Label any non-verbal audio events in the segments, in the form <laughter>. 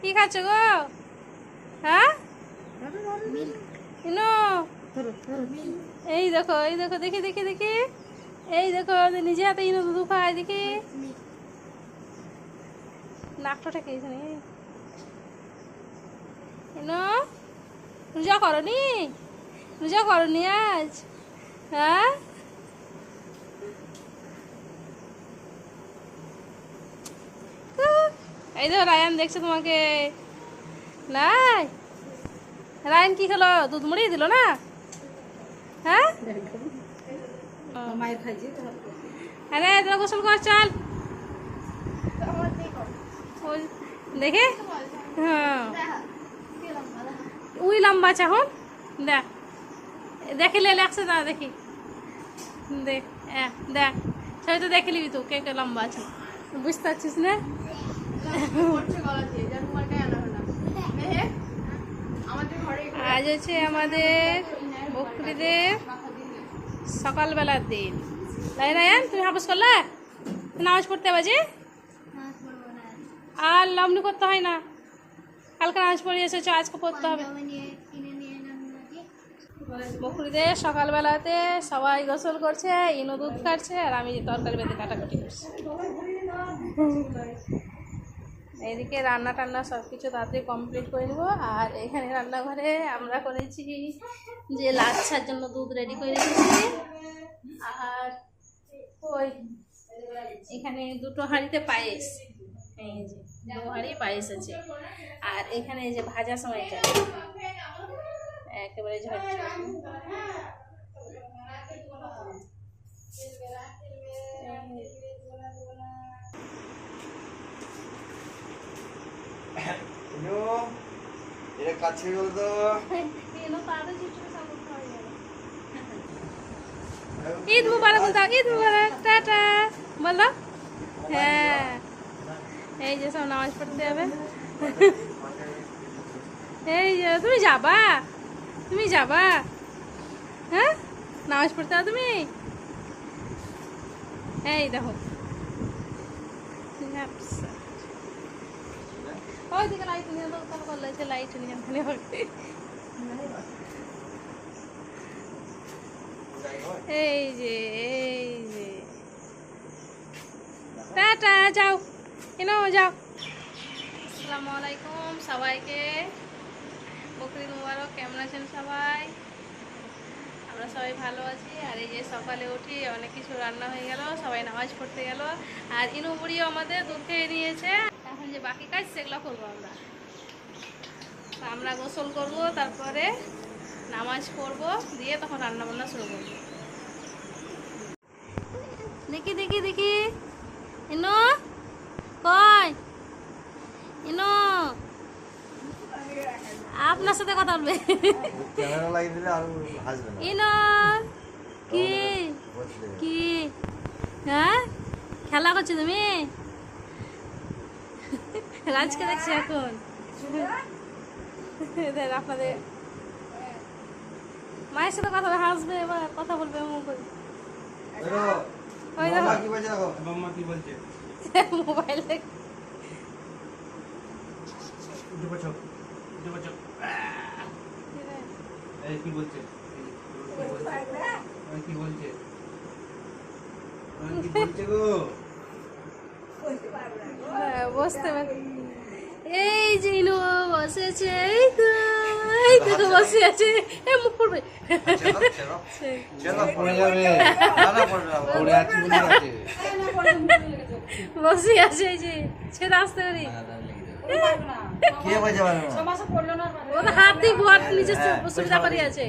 কি খাচ্ছ গো? হ্যাঁ? ইনো? এই দেখো এই দেখো, দেখি দেখি দেখি। এই দেখো নিজে হাতে ইনো দুধু খায়, দেখি। নাকটা ঠেকে এখানে ইনো? রোজা করনি? রোজা করনি আজ? হ্যাঁ? এই দেখো রায়ান দেখছে তোমাকে। নাই? রায়ান কি খেলো? দুধ মুড়ি দিল না? হ্যাঁ? আরে তোরা গোসল কর চল। দেখে? হ্যাঁ। উই লম্বা এখন দেখ দেখে লে লাগছে না দেখি। দেখ দেখ ছবি তো দেখে নিবি তো কে কে লম্বা আছে। বুঝতে পারছিস না? আজ হচ্ছে আমাদের বকরিদের সকালবেলার দিন। তাই রায়ান তুমি হাফস করলে নামাজ পড়তে বাজে আর লমনি করতে হয় না। কালকে নামাজ পড়ে এসেছ, আজকে পড়তে হবে। বকরিদের সকালবেলাতে সবাই গোসল করছে, ইনো দুধ কাটছে আর আমি তরকারি বেঁধে কাটাকুটি করছি। এদিকে রান্না টান্না সব কিছু তাড়াতাড়ি কমপ্লিট করে নেব। আর এখানে রান্নাঘরে আমরা করেছি যে লাচ্ছার জন্য দুধ রেডি করে রেখেছি। আর ওই এখানে দুটো হাঁড়িতে পায়েস। এই যে হাঁড়ি পায়েস আছে। আর এখানে যে ভাজা সময়টা একেবারে ঝরঝরে। ঈদ মুবারক বলতে, ঈদ মুবারক, টাটা, বলো। হ্যাঁ এই যে সব নামাজ পড়তে হবে। এই যে, তুমি যাবা? তুমি যাবা? হ্যাঁ নামাজ পড়তে হবে তুমি? এই দেখো। যাও। কেন যাও। আসসালামু সবাইকে। বকরিদ মুবারক, কেমন আছেন সবাই? আমরা সবাই ভালো আছি। আর এই যে সকালে উঠি অনেক কিছু রান্না হয়ে গেল, সবাই নামাজ পড়তে গেল। আর ইনু বুড়িও আমাদের দুধ খেয়ে নিয়েছে। বাকি কাজ সেগুলো করব আমরা। আমরা গোসল করব তারপরে নামাজ পড়ব দিয়ে তখন রান্না বান্না শুরু করব। দেখি দেখি দেখি। ইনো কই? ইনো আপনার সাথে কথা বলবে। ক্যামেরা লাগিয়ে দিলে আর হাসবে না। ইনো কি? কি? হ্যাঁ? খেলা করছ তুমি? রাজকে দেখছি এখন। আপনাদের মায়ের সাথে কথা হাসবে এবার কথা বলবে এমন করে। মোবাইল বসতে এই যে ইনু বসেছে এই তো এই তো বসে আছে। এ মুখ পড়বে বসে আছে এই যে ছেড়ে আসতে পারি। কে বলছে পারবে না ও তো হাত দিয়ে ভর সুবিধা করে আছে।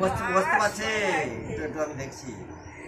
বসতে বসতে পারছে। আমি দেখছি।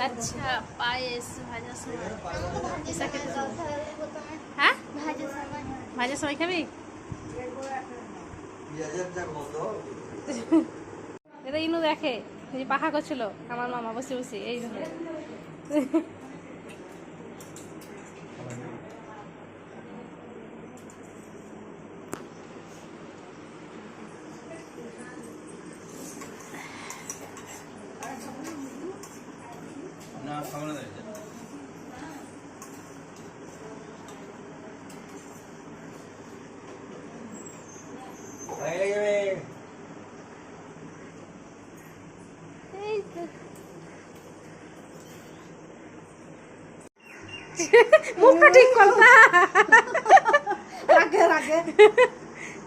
লাচ্ছা পায়েস ভাজা সময়। হ্যাঁ? ভাজা সবাই খাবি? এটা ইনু দেখে। যে পাহা করছিল আমার মামা বসে বসে এই না সামনে দাঁড়িয়ে হয়ে যাবে এই তো। <laughs> মুখটা ঠিক কর। না <laughs> রাগে রাগে।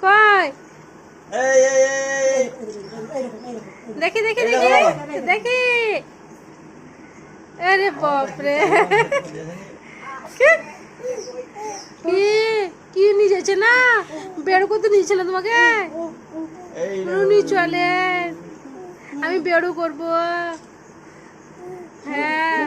কই? এই এই এই দেখি দেখি দেখি। দেখি। আরে বাপরে। <laughs> কি? কি? নিয়ে যাচ্ছে না? বেড় করতে নিয়েছিল তোমাকে? এই উনি চলেন আমি বেড়ু করব হ্যাঁ